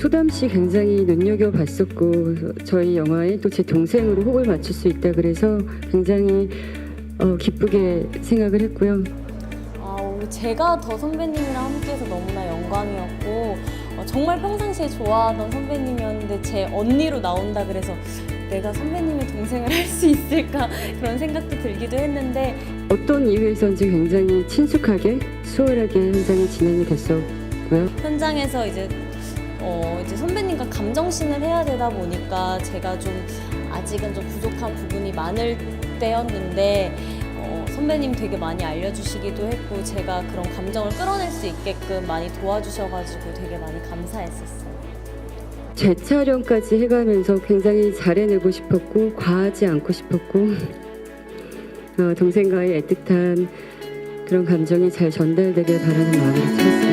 소담 씨 굉장히 눈여겨 봤었고 저희 영화에 또 제 동생으로 호흡을 맞출 수 있다 그래서 굉장히 어, 기쁘게 생각을 했고요. 아, 오늘 제가 더 선배님이랑 함께해서 너무나 영광이었고 어, 정말 평상시에 좋아하던 선배님이었는데 제 언니로 나온다 그래서 내가 선배님의 동생을 할 수 있을까 그런 생각도 들기도 했는데 어떤 이유에서인지 굉장히 친숙하게 수월하게 현장이 진행이 됐었고요. 현장에서 이제 어 이제 선배님과 감정신을 해야 되다 보니까 제가 좀 아직은 좀 부족한 부분이 많을 때였는데 어 선배님 되게 많이 알려주시기도 했고 제가 그런 감정을 끌어낼 수 있게끔 많이 도와주셔가지고 되게 많이 감사했었어요. 재촬영까지 해가면서 굉장히 잘해내고 싶었고 과하지 않고 싶었고 어, 동생과의 애틋한 그런 감정이 잘 전달되길 바라는 마음으로 찍었습니다.